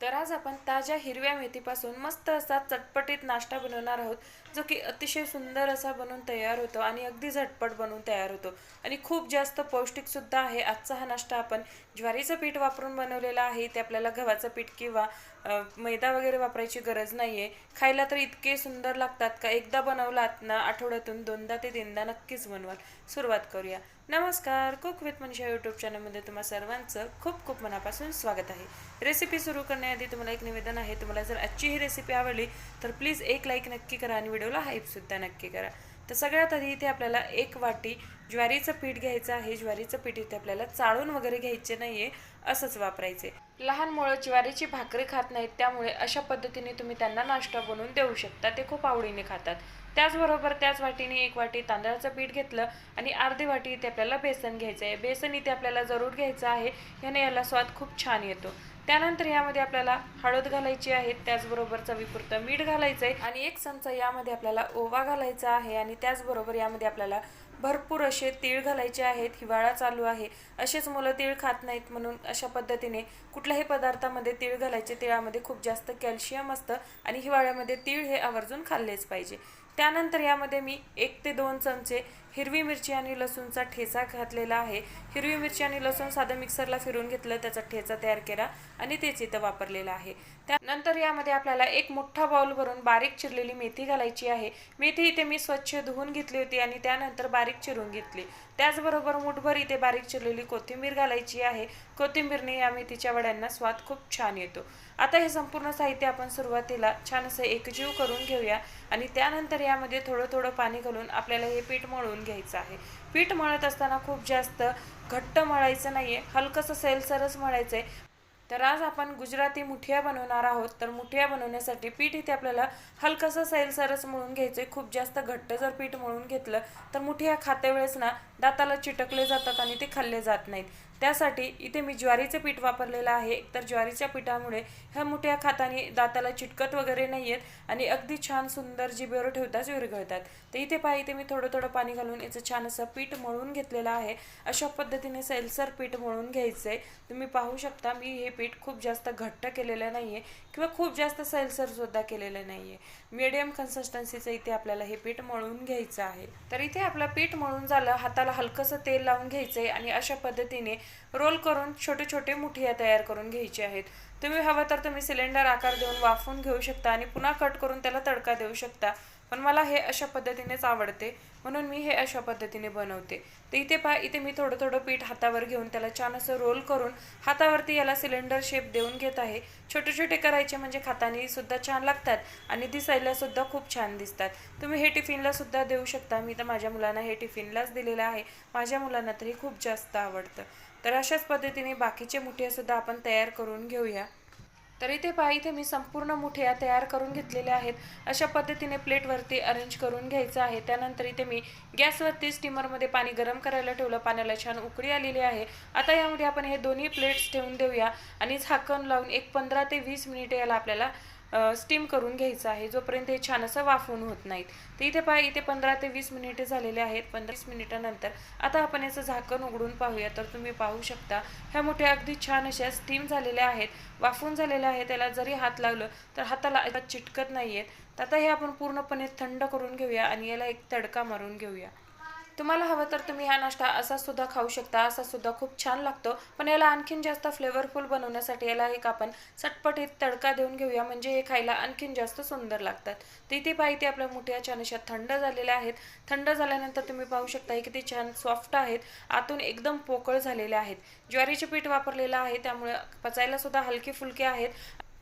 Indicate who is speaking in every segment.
Speaker 1: तर आज आपण ताज्या हिरव्या मेथीपासून मस्त असा चटपटीत नाश्ता बनवणार आहोत जो की अतिशय सुंदर असा बनवून तयार होतो आणि अगदी झटपट बनवून तयार होतो. आणि खूप जास्त पौष्टिकसुद्धा आहे. आजचा हा नाश्ता आपण ज्वारीचं पीठ वापरून बनवलेला आहे. ते आपल्याला गव्हाचं पीठ किंवा मैदा वगैरे वापरायची गरज नाही आहे खायला तर इतके सुंदर लागतात का? एकदा बनवलात ना आठवड्यातून दोनदा ते तीनदा नक्कीच बनवाल. सुरुवात करूया. नमस्कार. कुक विथ मनीषा यूट्यूब चॅनलमध्ये तुम्हा सर्वांचं खूप खूप मनापासून स्वागत आहे. रेसिपी सुरू करण्याआधी तुम्हाला एक निवेदन आहे तुम्हाला जर आजची ही रेसिपी आवडली तर प्लीज एक लाईक नक्की करा आणि व्हिडिओला हाईपसुद्धा नक्की करा. तर सगळ्यात आधी इथे आपल्याला एक वाटी ज्वारीचं पीठ घ्यायचं आहे. ज्वारीचं पीठ इथे आपल्याला चाळून वगैरे घ्यायचे नाहीये असंच वापरायचे. लहान मुलं ज्वारीची भाकरी खात नाहीत त्यामुळे अशा पद्धतीने तुम्ही त्यांना नाश्ता बनवून देऊ शकता. ते खूप आवडीने खातात. त्याचबरोबर त्याच वाटीने एक वाटी तांदळाचं पीठ घेतलं आणि अर्धी वाटी इथे आपल्याला बेसन घ्यायचं आहे. बेसन इथे आपल्याला जरूर घ्यायचं आहे. याने याला स्वाद खूप छान येतो. त्यानंतर यामध्ये आपल्याला हळद घालायची आहे त्याचबरोबर चवीपुरतं मीठ घालायचं आहे आणि एक चमचा यामध्ये आपल्याला ओवा घालायचा आहे आणि त्याचबरोबर यामध्ये आपल्याला भरपूर असे तीळ घालायचे आहेत हिवाळा चालू आहे असेच मुलं तीळ खात नाहीत म्हणून अशा पद्धतीने कुठल्याही पदार्थामध्ये तीळ घालायचे तिळामध्ये खूप जास्त कॅल्शियम असतं आणि हिवाळ्यामध्ये तीळ हे आवर्जून खाल्लेच पाहिजे. त्यानंतर यामध्ये मी एक ते दोन चमचे हिरवी मिरची आणि लसूणचा ठेचा घातलेला आहे. हिरवी मिरची आणि लसूण साधं मिक्सरला फिरून घेतलं त्याचा ठेचा तयार केला आणि तेच इथं वापरलेला आहे. त्यानंतर यामध्ये आपल्याला एक मोठा बाउल भरून बारीक चिरलेली मेथी घालायची आहे. मेथी इथे मी स्वच्छ धुवून घेतली होती आणि त्यानंतर बारीक चिरून घेतली. त्याचबरोबर मुठभर इथे बारीक चिरलेली कोथिंबीर घालायची आहे. कोथिंबीरने या मेथीच्या वड्यांना स्वाद खूप छान येतो. आता हे संपूर्ण साहित्य आपण सुरुवातीला छान असं एकजीव करून घेऊया आणि त्यानंतर यामध्ये थोडं थोडं पाणी घालून आपल्याला हे पीठ मळून घ्यायचं आहे. पीठ मळत असताना खूप जास्त घट्ट मळायचं नाही आहे हलकंसं सैलसरच मळायचं आहे तर आज आपण गुजराती मुठिया बनवणार आहोत. तर मुठिया बनवण्यासाठी पीठ इथे आपल्याला हलकंसं सैलसरच मळून घ्यायचं आहे खूप जास्त घट्ट जर पीठ मळून घेतलं तर मुठिया खात्या वेळेस ना दाताला चिटकले जातात आणि ते खाल्ले जात नाहीत. त्यासाठी इथे मी ज्वारीचं पीठ वापरलेलं आहे. तर ज्वारीच्या पिठामुळे ह्या मुठ्या खाताने दाताला चिटकत वगैरे नाही आहेत आणि अगदी छान सुंदर जिभेवर ठेवताच विरघळतात. तर इथे पहा इथे मी थोडं थोडं पाणी घालून याचं छान असं पीठ मळून घेतलेलं आहे. अशा पद्धतीने सैलसर पीठ मळून घ्यायचं आहे तुम्ही पाहू शकता मी हे पीठ खूप जास्त घट्ट केलेलं नाही आहे किंवा खूप जास्त सैलसरसुद्धा केलेलं नाही आहे मीडियम कन्सिस्टन्सीचं इथे आपल्याला हे पीठ मळून घ्यायचं आहे. तर इथे आपलं पीठ मळून झालं हाताला हलकंसं तेल लावून घ्यायचं आहे आणि अशा पद्धतीने रोल करून छोटे छोटे मुठिया तयार करून घ्यायचे आहेत. तुम्ही हवं तर तुम्ही सिलेंडर आकार देऊन वाफून घेऊ शकता आणि पुन्हा कट करून त्याला तडका देऊ शकता. पण मला हे अशा पद्धतीनेच आवडते. म्हणून मी हे अशा पद्धतीने बनवते. तर इथे पहा इथे मी थोडं थोडं पीठ हातावर घेऊन त्याला छान असं रोल करून हातावरती याला सिलेंडर शेप देऊन घेत आहे. छोटे छोटे करायचे म्हणजे खातानी सुद्धा छान लागतात आणि दिसायला सुद्धा खूप छान दिसतात. तुम्ही हे टिफिनला सुद्धा देऊ शकता. मी तर माझ्या मुलांना हे टिफिनलाच दिलेलं आहे. माझ्या मुलांना तरी खूप जास्त आवडतं. तर अशाच पद्धतीने बाकीचे मुठे सुद्धा आपण तयार करून घेऊया. तर इथे पहा इथे मी संपूर्ण मुठ्या तयार करून घेतलेल्या आहेत. अशा पद्धतीने प्लेटवरती अरेंज करून घ्यायचं आहे. त्यानंतर इथे मी गॅसवरती स्टीमरमध्ये पाणी गरम करायला ठेवलं. पाण्याला छान उकळी आलेली आहे. आता यामध्ये आपण हे दोन्ही प्लेट्स ठेवून देऊया. आणि झाकण लावून एक पंधरा ते वीस मिनिटे याला आपल्याला स्टीम करून घ्यायचं आहे. जोपर्यंत हे छान असं वाफवून होत नाहीत. तर इथे पहा इथे पंधरा ते वीस मिनिटे झालेले आहेत. पंधरा वीस मिनिटानंतर आता आपण याचं झाकण उघडून पाहूया. तर तुम्ही पाहू शकता ह्या मोठ्या अगदी छान अशा स्टीम झालेल्या आहेत. वाफवून झालेल्या आहेत. त्याला जरी हात लावलं तर हाताला अजिबात चिटकत नाही आहेत तर आता हे आपण पूर्णपणे थंड करून घेऊया आणि याला एक तडका मारून घेऊया. तुम्हाला हवं तर तुम्ही हा नाश्ता असा सुद्धा खाऊ शकता असा सुद्धा खूप छान लागतो. पण याला आणखीन जास्त फ्लेवरफुल बनवण्यासाठी याला एक आपण चटपटीत तडका देऊन घेऊया. म्हणजे हे खायला आणखीन जास्त सुंदर लागतात. तर इथे पाहिजे आपल्या मोठ्या छान अशा थंड झालेल्या आहेत. थंड झाल्यानंतर तुम्ही पाहू शकता हे किती छान सॉफ्ट आहेत. आतून एकदम पोकळ झालेले आहेत. ज्वारीचे पीठ वापरलेलं आहे. त्यामुळे पचायला सुद्धा हलके फुलके आहेत.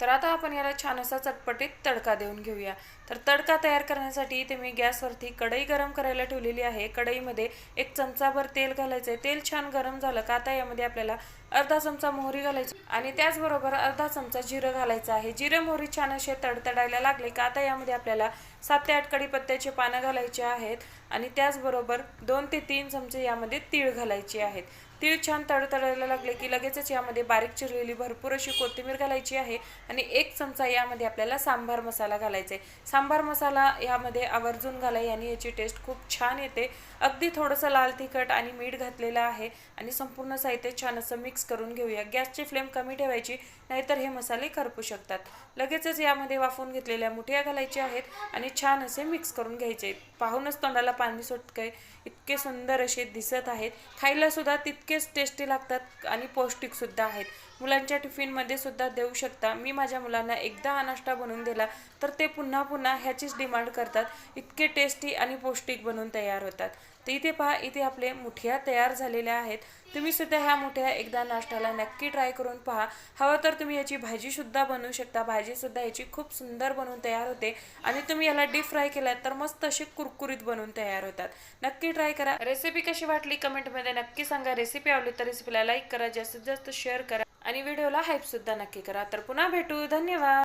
Speaker 1: तर आता आपण याला छान असा चटपटीत तडका देऊन घेऊया. तर तडका तयार करण्यासाठी इथे मी गॅसवरती कढई गरम करायला ठेवलेली आहे. कढईमध्ये एक चमचाभर तेल घालायचं आहे तेल छान गरम झालं का आता यामध्ये आपल्याला अर्धा चमचा मोहरी घालायची आणि त्याचबरोबर अर्धा चमचा जिरं घालायचं आहे. जिरं मोहरी छान असे तडतडायला लागले का आता यामध्ये आपल्याला सात ते आठ कडीपत्त्याचे पानं घालायचे आहेत. आणि त्याचबरोबर दोन ते तीन चमचे यामध्ये तीळ घालायचे आहेत. तीळ छान तडतडायला लागले की लगेचच यामध्ये बारीक चिरलेली भरपूर अशी कोथिंबीर घालायची आहे आणि एक चमचा यामध्ये आपल्याला सांबार मसाला घालायचा आहे. सांबार मसाला यामध्ये आवर्जून घाला याने याची टेस्ट खूप छान येते. अगदी थोडंसं लाल तिखट आणि मीठ घातलेलं आहे आणि संपूर्ण साहित्य छान असं मिक्स करून घेऊया. गॅसची फ्लेम कमी ठेवायची नाहीतर हे मसाले करपू शकतात. लगेचच यामध्ये वाफवून घेतलेल्या मुठ्या घालायच्या आहेत आणि छान असे मिक्स करून घ्यायचे. पाहूनच तोंडाला पाणी सुटकंय इतके सुंदर असे दिसत आहेत. खायलासुद्धा तितकेच टेस्टी लागतात आणि पौष्टिकसुद्धा आहेत. मुलांच्या टिफिनमध्ये सुद्धा देऊ शकता. मी माझ्या मुलांना एकदा हा नाश्ता बनवून दिला तर ते पुन्हा पुन्हा ह्याचीच डिमांड करतात. इतके टेस्टी आणि पौष्टिक बनवून तयार होतात. तर इथे पहा इथे आपले मुठ्या तयार झालेल्या आहेत. तुम्ही सुद्धा ह्या मुठ्या एकदा नाश्त्याला नक्की ट्राय करून पहा. हवं तर तुम्ही याची भाजीसुद्धा बनवू शकता. भाजीसुद्धा याची खूप सुंदर बनवून तयार होते. आणि तुम्ही याला डीप फ्राय केलात तर मस्त अशी कुरकुरीत बनवून तयार होतात. नक्की ट्राय करा. रेसिपी कशी वाटली? कमेंटमध्ये नक्की सांगा. रेसिपी आवडली तर रेसिपीला लाईक करा. जास्तीत जास्त शेअर करा. आणि व्हिडिओला हाईप सुद्धा नक्की करा तर पुन्हा भेटू धन्यवाद